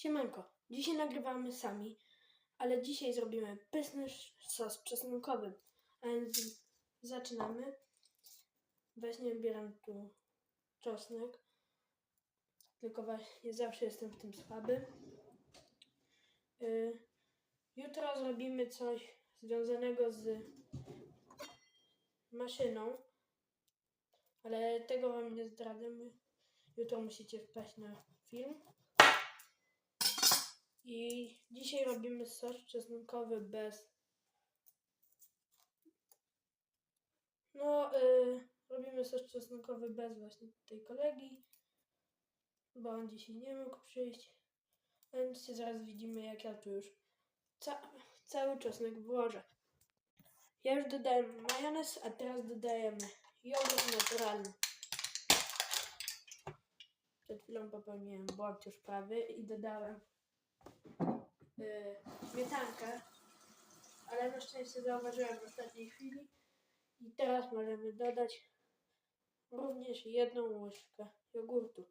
Siemanko, dzisiaj nagrywamy sami, ale dzisiaj zrobimy pyszny sz- sos czosnkowy. A więc zaczynamy. Właśnie bieram tu czosnek, tylko właśnie zawsze jestem w tym słaby. Y, jutro zrobimy coś związanego z maszyną, ale tego wam nie zdradzę. Jutro musicie wpaść na film. I dzisiaj robimy sos czosnkowy bez. No, y, robimy sos czosnkowy bez właśnie tej kolegi, bo on dzisiaj nie mógł przyjść. Więc się zaraz widzimy, jak ja tu już ca- cały czosnek włożę. Ja już dodałem majonez, a teraz dodajemy jogurt naturalny. Przed chwilą popełniłem błąd już prawy i dodałem y, śmietankę, ale na szczęście zauważyłem w ostatniej chwili i teraz możemy dodać również jedną łyżkę jogurtu.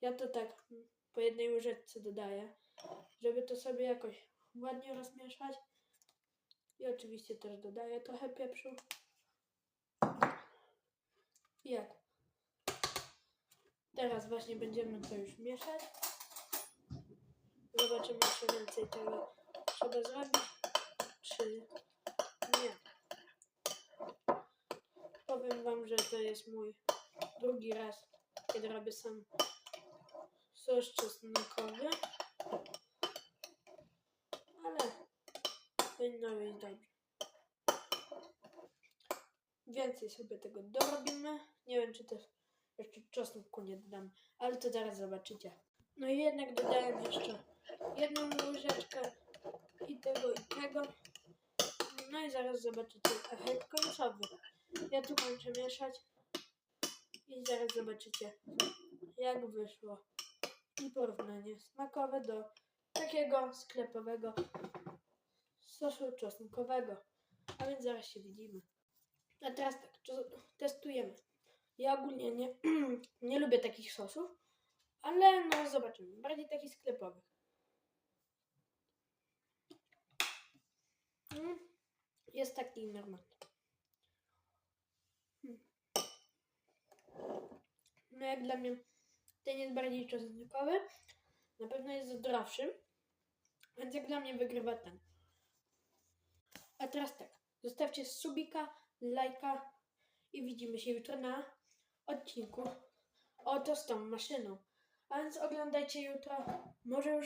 Ja to tak po jednej łyżeczce dodaję, żeby to sobie jakoś ładnie rozmieszać i oczywiście też dodaję trochę pieprzu. Jak? Teraz właśnie będziemy to już mieszać. Zobaczymy, czy więcej tego trzeba zrobić, czy nie. Powiem Wam, że to jest mój drugi raz, kiedy robię sam sos czosnkowy. Ale powinno być dobrze. Więcej sobie tego dorobimy. Nie wiem, czy też jeszcze czosnku nie dodam, ale to zaraz zobaczycie. No i jednak dodałem jeszcze jedną łyżeczkę i tego i tego. No i zaraz zobaczycie efekt końcowy. Ja tu kończę mieszać i zaraz zobaczycie jak wyszło. I porównanie smakowe do takiego sklepowego sosu czosnkowego. A więc zaraz się widzimy. A teraz tak, testujemy. Ja ogólnie nie, nie lubię takich sosów, ale no zobaczymy. Bardziej takich sklepowych. Mm, Jest taki normalny. Mm. No jak dla mnie ten jest bardziej czosnkowy. Na pewno jest zdrowszy. Więc jak dla mnie wygrywa ten. A teraz tak. Zostawcie subika, lajka i widzimy się jutro na odcinku. Oto z tą maszyną. A więc oglądajcie jutro. Może już